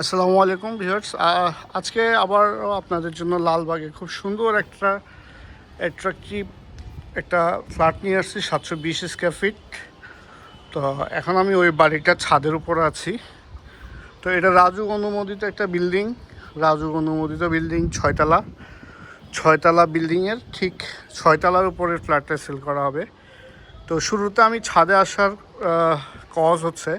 আসসালামু আলাইকুম, ভিউয়ার্স। আজকে আবার আপনাদের জন্য লালবাগে খুব সুন্দর একটা অ্যাট্রাকটিভ একটা ফ্ল্যাট নিয়ে আসছি, সাতশো বিশ স্কোয়ার ফিট তো এখন আমি ওই বাড়িটার ছাদের উপরে আছি। তো এটা রাজু অনুমোদিত একটা বিল্ডিং রাজু অনুমোদিত বিল্ডিং ছয়তলা। ছয়তলা বিল্ডিংয়ের ঠিক ছয়তলার উপরে ফ্ল্যাটটা সেল করা হবে। তো শুরুতে আমি ছাদে আসার কজ হচ্ছে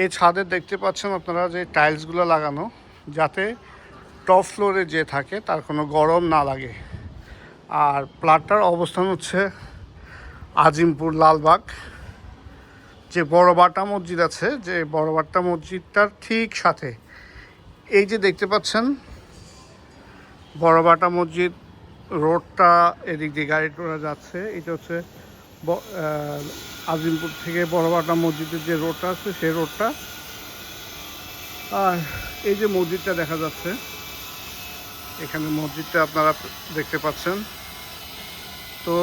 এই ছাদে দেখতে পাচ্ছেন আপনারা যে টাইলসগুলো লাগানো, যাতে টপ ফ্লোরে যে থাকে তার কোনো গরম না লাগে। আর প্লাটটার অবস্থান হচ্ছে আজিমপুর লালবাগ। যে বড় বাটা মসজিদ আছে, যে বড় বাটা মসজিদটার ঠিক সাথে এই যে দেখতে পাচ্ছেন বড় বাটা মসজিদ রোডটা এদিক দিয়ে গাড়ি টোড়া যাচ্ছে, এটা হচ্ছে আজিমপুর থেকে বড়বাটা মসজিদের যে রোডটা আছে, সেই রোডটা। আর এই যে মসজিদটা দেখা যাচ্ছে, এখানে মসজিদটা আপনারা দেখতে পাচ্ছেন। তো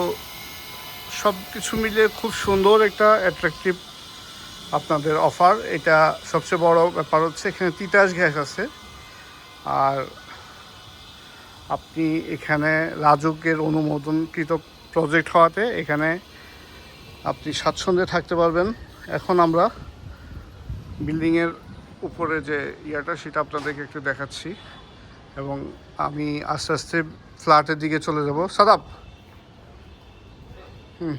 সব কিছু মিলিয়ে খুব সুন্দর একটা অ্যাট্রাকটিভ আপনাদের অফার এটা সবচেয়ে বড় ব্যাপার হচ্ছে, এখানে তিতাস গ্যাস আছে। আর আপনি এখানে রাজুকের অনুমোদনকৃত প্রজেক্ট হওয়াতে এখানে আপনি স্বাচ্ছন্দ্যে থাকতে পারবেন। এখন আমরা বিল্ডিংয়ের উপরে যে ইয়াটা, সেটা আপনাদেরকে একটু দেখাচ্ছি। এবং আমি আস্তে আস্তে ফ্ল্যাটের দিকে চলে যাব। সাদাব! হুম।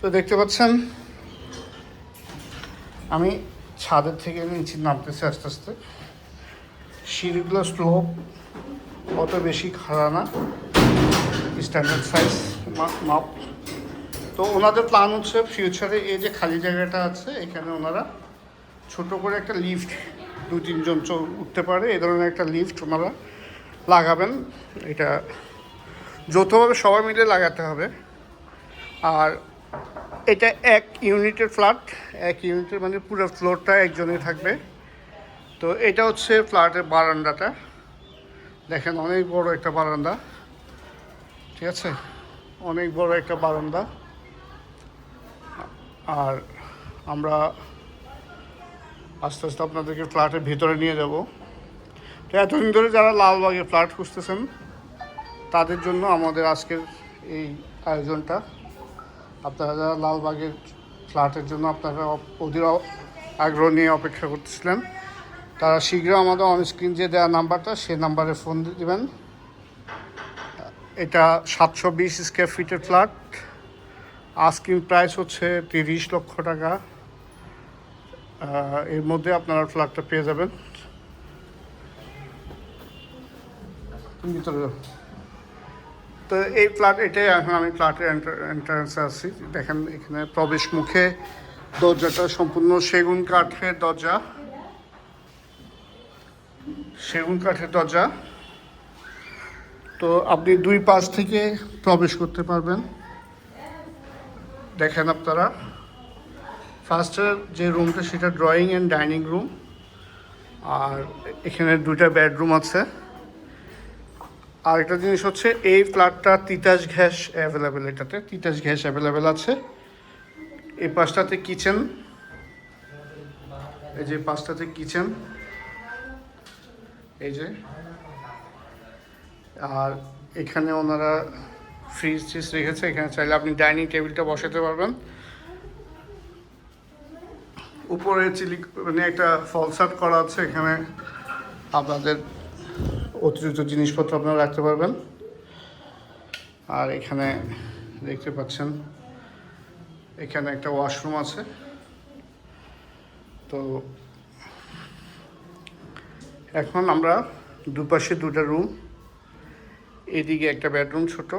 তো দেখতে পাচ্ছেন, আমি ছাদের থেকে নিচে নামতেছি আস্তে আস্তে। সিঁড়িগুলো স্লোপ অত বেশি খাড়া না। স্ট্যান্ডার্ড সাইজ মাপ। তো ওনাদের প্ল্যান হচ্ছে ফিউচারে এই যে খালি জায়গাটা আছে, এখানে ওনারা ছোট করে একটা লিফট দু তিনজন উঠতে পারে এ ধরনের একটা লিফট ওনারা লাগাবেন। এটা যৌথভাবে সবাই মিলে লাগাতে হবে। আর এটা এক ইউনিটের ফ্ল্যাট, এক ইউনিটের মানে পুরো ফ্লোরটা একজনই থাকবে। তো এটা হচ্ছে ফ্ল্যাটের বারান্দাটা। দেখেন অনেক বড় একটা বারান্দা, ঠিক আছে? অনেক বড় একটা বারান্দা। আর আমরা আস্তে আস্তে আপনাদেরকে ফ্ল্যাটের ভিতরে নিয়ে যাব। তো এতদিন ধরে যারা লালবাগে ফ্ল্যাট খুঁজতেছেন, তাদের জন্য আমাদের আজকের এই আয়োজনটা। আপনারা যারা লালবাগের ফ্ল্যাটের জন্য আপনারা অধীর আগ্রহ নিয়ে অপেক্ষা করতেছিলেন, তারা শীঘ্র আমাদের অনস্ক্রিন যে দেওয়া নাম্বারটা, সেই নাম্বারে ফোন দিবেন। এটা সাতশো বিশ স্কোয়ার ফিটের ফ্ল্যাট আস্কিং প্রাইস হচ্ছে তিরিশ লক্ষ টাকা। এর মধ্যে আপনারা ফ্ল্যাটটা পেয়ে যাবেন। ভিতরে তো এই ফ্ল্যাট এটাই এখন আমি ফ্ল্যাটের এন্ট্রান্সে আছি। দেখেন এখানে প্রবেশ মুখে দরজাটা সম্পূর্ণ সেগুন কাঠের দরজা। সেগুন কাঠের দরজা। তো আপনি দুই পাশ থেকে প্রবেশ করতে পারবেন। দেখেন আপনারা। ফার্স্টের যে রুমটা সেটা ড্রয়িং অ্যান্ড ডাইনিং রুম আর এখানে দুইটা বেডরুম আছে। আর একটা জিনিস হচ্ছে, এই ফ্ল্যাটটা তিতাস গ্যাস অ্যাভেলেবেল এটাতে তিতাস গ্যাস অ্যাভেলেবেল আছে। এই পাশটাতে কিচেন এই যে পাশটাতে কিচেন এই যে। আর এখানে ওনারা ফ্রিজ ট্রিজ রেখেছে, এখানে চাইলে আপনি ডাইনিং টেবিলটা বসাতে পারবেন। উপরে চিলি মানে একটা ফলসাট করা আছে, এখানে আপনাদের অতিরিক্ত জিনিসপত্র আপনারা রাখতে পারবেন। আর এখানে দেখতে পাচ্ছেন, এখানে একটা ওয়াশরুম আছে। তো এখন আমরা দুপাশে দুটা রুম এদিকে একটা বেডরুম ছোট।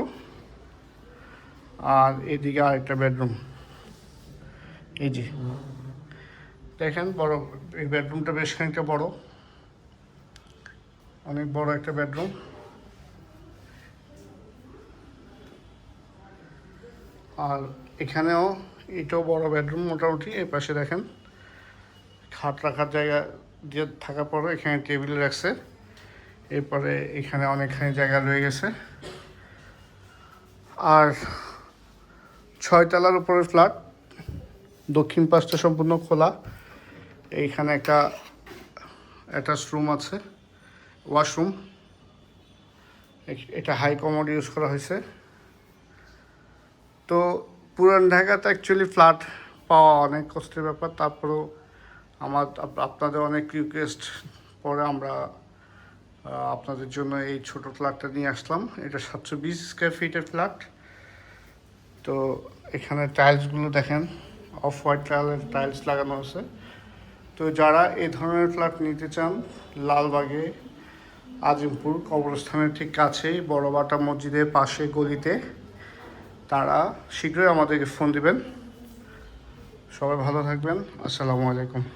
আর এদিকে আরেকটা বেডরুম এই যে। দেখেন বড়, এই বেডরুমটা বেশ খানিকটা বড়। অনেক বড় একটা বেডরুম আর এখানেও এটাও বড় বেডরুম মোটামুটি, এই পাশে দেখেন। খাট রাখার জায়গা দিয়ে থাকার পরে এখানে টেবিল রাখছে। এরপরে এখানে অনেকখানি জায়গা রয়ে গেছে। আর ছয়তলার উপরের ফ্ল্যাট, দক্ষিণ পাশটা সম্পূর্ণ খোলা। এইখানে একটা অ্যাটাচ রুম আছে ওয়াশরুম এটা হাই কমোড ইউজ করা হয়েছে। তো পুরান ঢাকাতে অ্যাকচুয়ালি ফ্ল্যাট পাওয়া অনেক কষ্টের ব্যাপার। তারপরেও আমার আপনাদের অনেক রিকোয়েস্ট পরে আমরা আপনাদের জন্য এই ছোট ফ্ল্যাটটা নিয়ে আসলাম। এটা সাতশো বিশ স্কোয়ার ফিটের ফ্ল্যাট তো এখানে টাইলসগুলো দেখেন অফ হোয়াইট টাইলের টাইলস লাগানো আছে। তো যারা এই ধরনের ফ্ল্যাট নিতে চান, লালবাগে, আজিমপুর, কবরস্থানের ঠিক কাছেই, বড়বাটা মসজিদের পাশে গলিতে, তারা শীঘ্রই আমাদেরকে ফোন দিবেন। সবাই ভালো থাকবেন। আসসালামু আলাইকুম।